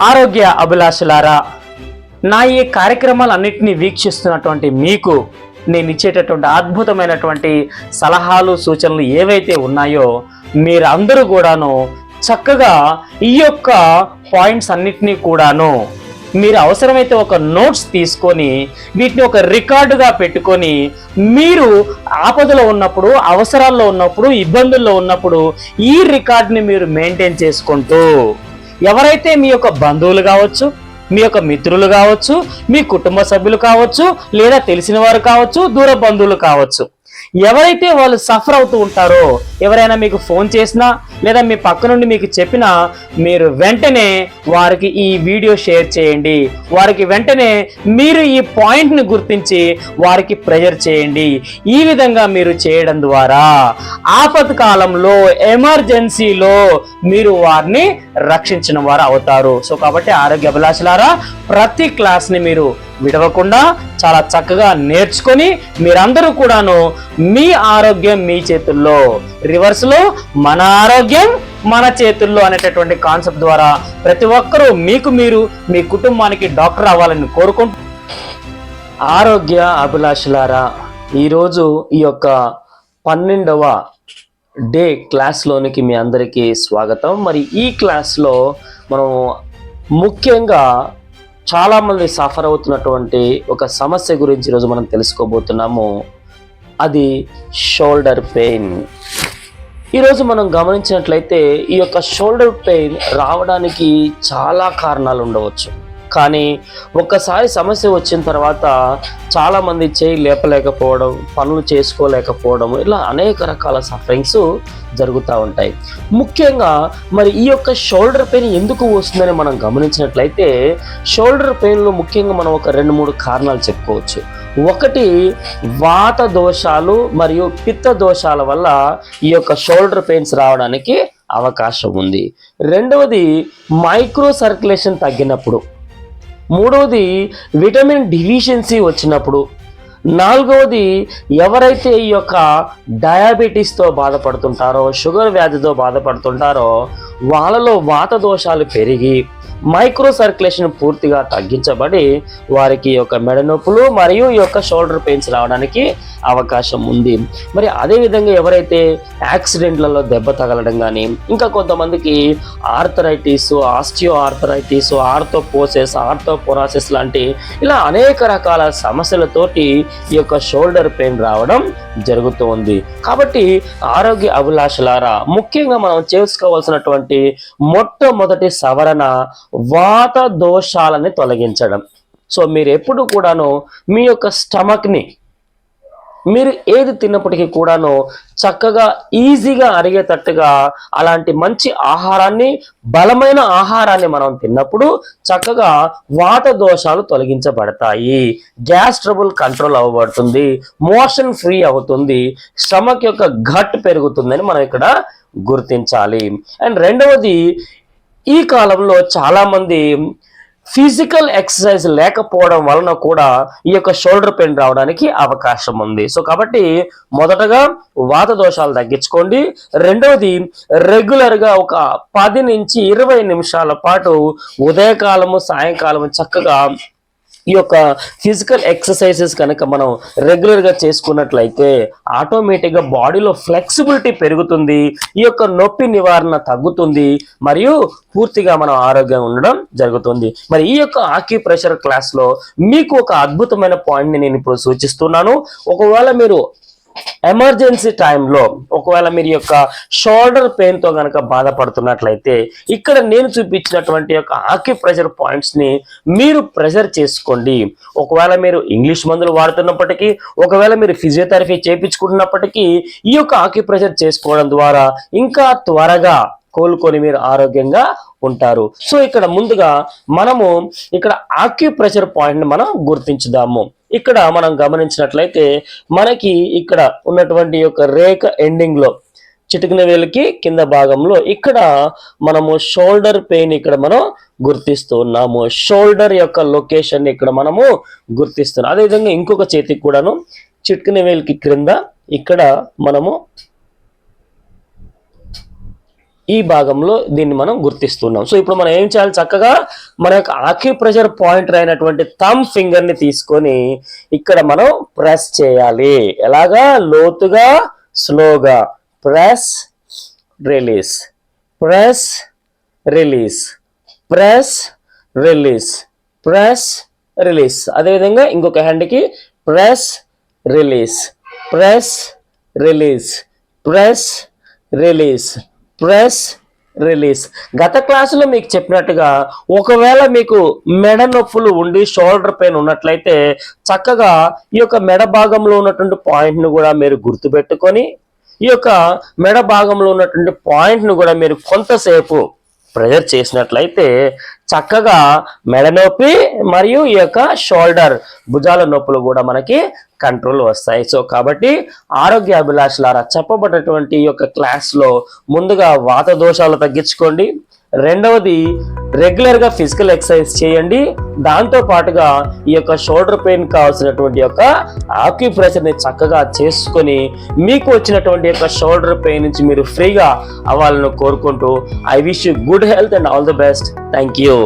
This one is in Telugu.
ఆరోగ్య అభిలాషులారా నా ఈ కార్యక్రమాలన్నింటినీ వీక్షిస్తున్నటువంటి మీకు నేను ఇచ్చేటటువంటి అద్భుతమైనటువంటి సలహాలు సూచనలు ఏవైతే ఉన్నాయో మీరు అందరూ కూడాను చక్కగా ఈ యొక్క పాయింట్స్ అన్నిటినీ కూడాను మీరు అవసరమైతే ఒక నోట్స్ తీసుకొని వీటిని ఒక రికార్డుగా పెట్టుకొని మీరు ఆపదలో ఉన్నప్పుడు అవసరాల్లో ఉన్నప్పుడు ఇబ్బందుల్లో ఉన్నప్పుడు ఈ రికార్డుని మీరు మెయింటైన్ చేసుకుంటూ ఎవరైతే మీ యొక్క బంధువులు కావచ్చు మీ యొక్క మిత్రులు కావచ్చు మీ కుటుంబ సభ్యులు కావచ్చు లేదా తెలిసిన వారు కావచ్చు దూర బంధువులు కావచ్చు ఎవరైతే వాళ్ళు సఫర్ అవుతూ ఉంటారో ఎవరైనా మీకు ఫోన్ చేసినా లేదా మీ పక్క నుండి మీకు చెప్పినా మీరు వెంటనే వారికి ఈ వీడియో షేర్ చేయండి. వారికి వెంటనే మీరు ఈ పాయింట్ని గుర్తించి వారికి ప్రెజర్ చేయండి. ఈ విధంగా మీరు చేయడం ద్వారా ఆపత్ కాలంలో ఎమర్జెన్సీలో మీరు వారిని రక్షించిన వారు అవుతారు. సో కాబట్టి ఆరోగ్య అభిలాషులారా ప్రతి క్లాస్ని మీరు విడవకుండా చాలా చక్కగా నేర్చుకొని మీరందరూ కూడాను మీ ఆరోగ్యం మీ చేతుల్లో. రివర్స్లో మన ఆరోగ్యం మన చేతుల్లో అనేటటువంటి కాన్సెప్ట్ ద్వారా ప్రతి ఒక్కరూ మీకు మీరు మీ కుటుంబానికి డాక్టర్ అవ్వాలని కోరుకుంటూ ఆరోగ్య అభిలాషులారా ఈరోజు ఈ యొక్క పన్నెండవ డే క్లాస్లోనికి మీ అందరికీ స్వాగతం. మరి ఈ క్లాస్లో మనం ముఖ్యంగా చాలామంది సఫర్ అవుతున్నటువంటి ఒక సమస్య గురించి ఈరోజు మనం తెలుసుకోబోతున్నాము. అది షోల్డర్ పెయిన్ ఈరోజు మనం గమనించినట్లయితే ఈ యొక్క షోల్డర్ పెయిన్ రావడానికి చాలా కారణాలు ఉండవచ్చు. కానీ ఒక్కసారి సమస్య వచ్చిన తర్వాత చాలామంది చేయి లేపలేకపోవడం పనులు చేసుకోలేకపోవడం ఇలా అనేక రకాల సఫరింగ్స్ జరుగుతూ ఉంటాయి. ముఖ్యంగా మరి ఈ యొక్క షోల్డర్ పెయిన్ ఎందుకు వస్తుందని మనం గమనించినట్లయితే షోల్డర్ పెయిన్లో ముఖ్యంగా మనం ఒక రెండు మూడు కారణాలు చెప్పుకోవచ్చు. ఒకటి వాత దోషాలు మరియు పిత్త దోషాల వల్ల ఈ యొక్క షోల్డర్ పెయిన్స్ రావడానికి అవకాశం ఉంది. రెండవది మైక్రో సర్క్యులేషన్ తగ్గినప్పుడు. మూడవది విటమిన్ డిఫిషియన్సీ వచ్చినప్పుడు. నాలుగవది ఎవరైతే ఈ యొక్క డయాబెటీస్తో బాధపడుతుంటారో షుగర్ వ్యాధితో బాధపడుతుంటారో వాళ్ళలో వాత దోషాలు పెరిగి మైక్రో సర్క్యులేషన్ పూర్తిగా తగ్గించబడి వారికి యొక్క మెడ నొప్పులు మరియు ఈ యొక్క షోల్డర్ పెయిన్స్ రావడానికి అవకాశం ఉంది. మరి అదేవిధంగా ఎవరైతే యాక్సిడెంట్లలో దెబ్బ తగలడం కానీ ఇంకా కొంతమందికి ఆర్థరైటిస్ ఆస్టియో ఆర్థరైటిస్ ఆర్థోపోసెస్ ఆర్థోపోరాసిస్ లాంటి ఇలా అనేక రకాల సమస్యలతోటి ఈ యొక్క షోల్డర్ పెయిన్ రావడం జరుగుతూ ఉంది కాబట్టి ఆరోగ్య అభిలాషలారా ముఖ్యంగా మనం చేసుకోవాల్సినటువంటి మొట్టమొదటి సవరణ వాత దోషాలని తొలగించడం. సో మీరు ఎప్పుడు కూడాను మీ యొక్క స్టమక్ని మీరు ఏది తిన్నప్పటికీ కూడాను చక్కగా ఈజీగా అరిగేటట్టుగా అలాంటి మంచి ఆహారాన్ని బలమైన ఆహారాన్ని మనం తిన్నప్పుడు చక్కగా వాత దోషాలు తొలగించబడతాయి. గ్యాస్ ట్రబుల్ కంట్రోల్ అవ్వబడుతుంది. మోషన్ ఫ్రీ అవుతుంది. స్టమక్ యొక్క ఘట్ పెరుగుతుందని మనం ఇక్కడ గుర్తించాలి. అండ్ రెండవది ఈ కాలంలో చాలామంది ఫిజికల్ ఎక్సర్సైజ్ లేకపోవడం వలన కూడా ఈ యొక్క షోల్డర్ పెయిన్ రావడానికి అవకాశం ఉంది. సో కాబట్టి మొదటగా వాత దోషాలు తగ్గించుకోండి. రెండవది రెగ్యులర్గా ఒక పది నుంచి ఇరవై నిమిషాల పాటు ఉదయకాలము సాయంకాలము చక్కగా ఈ యొక్క ఫిజికల్ ఎక్సర్సైజెస్ కనుక మనం రెగ్యులర్గా చేసుకున్నట్లయితే ఆటోమేటిక్గా బాడీలో ఫ్లెక్సిబిలిటీ పెరుగుతుంది ఈ యొక్క నొప్పి నివారణ తగ్గుతుంది మరియు పూర్తిగా మనం ఆరోగ్యంగా ఉండడం జరుగుతుంది. మరి ఈ యొక్క ఆక్యుప్రెషర్ క్లాస్లో మీకు ఒక అద్భుతమైన పాయింట్ని నేను ఇప్పుడు సూచిస్తున్నాను. ఒకవేళ మీరు ఎమర్జెన్సీ టైంలో ఒకవేళ మీరు యొక్క షోల్డర్ పెయిన్తో కనుక బాధపడుతున్నట్లయితే ఇక్కడ నేను చూపించినటువంటి యొక్క ఆక్యు ప్రెషర్ పాయింట్స్ని మీరు ప్రెషర్ చేసుకోండి. ఒకవేళ మీరు ఇంగ్లీష్ మందులు వాడుతున్నప్పటికీ ఒకవేళ మీరు ఫిజియోథెరపీ చేయించుకుంటున్నప్పటికీ ఈ యొక్క ఆక్యు ప్రెషర్ చేసుకోవడం ద్వారా ఇంకా త్వరగా కోలుకొని మీరు ఆరోగ్యంగా ఉంటారు. సో ఇక్కడ ముందుగా మనము ఇక్కడ ఆక్యుప్రెషర్ పాయింట్ మనం గుర్తించుదాము. ఇక్కడ మనం గమనించినట్లయితే మనకి ఇక్కడ ఉన్నటువంటి యొక్క రేఖ ఎండింగ్లో చిటికిన వేలుకి కింద భాగంలో ఇక్కడ మనము షోల్డర్ పెయిన్ ఇక్కడ మనం గుర్తిస్తూ ఉన్నాము. షోల్డర్ యొక్క లొకేషన్ ఇక్కడ మనము గుర్తిస్తున్నాం అదేవిధంగా ఇంకొక చేతికి కూడాను చిటికిన వేలికి క్రింద ఇక్కడ మనము ఈ భాగంలో దీన్ని మనం గుర్తిస్తున్నాం. సో ఇప్పుడు మనం ఏం చేయాలి? చక్కగా మన యొక్క ఆక్యుప్రెషర్ పాయింటర్ అయినటువంటి థమ్ ఫింగర్ని తీసుకొని ఇక్కడ మనం ప్రెస్ చేయాలి. ఎలాగా? లోతుగా స్లోగా. Press release. Press release. Press release. Press release. అదేవిధంగా ఇంకొక హ్యాండ్కి press release. Press release. Press release. Press release. గత క్లాసులో మీకు చెప్పినట్టుగా ఒకవేళ మీకు మెడ నొప్పులు ఉండి షోల్డర్ పెయిన్ ఉన్నట్లయితే చక్కగా ఈ యొక్క మెడ భాగంలో ఉన్నటువంటి పాయింట్ను కూడా మీరు గుర్తుపెట్టుకొని ఈ యొక్క మెడ భాగంలో ఉన్నటువంటి పాయింట్ను కూడా మీరు కొంతసేపు ప్రెజర్ చేసినట్లయితే చక్కగా మెడనొప్పి మరియు ఈ యొక్క షోల్డర్ భుజాల నొప్పులు కూడా మనకి కంట్రోల్ వస్తాయి. సో కాబట్టి ఆరోగ్య అభిలాషలారా చెప్పబడినటువంటి ఈ యొక్క క్లాస్లో ముందుగా వాత దోషాలు తగ్గించుకోండి. రెండవది రెగ్యులర్గా ఫిజికల్ ఎక్సర్సైజ్ చేయండి. దాంతో పాటుగా ఈ యొక్క షోల్డర్ పెయిన్ కావాల్సినటువంటి యొక్క ఆక్యుప్రెషర్ని చక్కగా చేసుకొని మీకు వచ్చినటువంటి యొక్క షోల్డర్ పెయిన్ నుంచి మీరు ఫ్రీగా అవ్వాలని కోరుకుంటూ I wish you good health and all the best thank you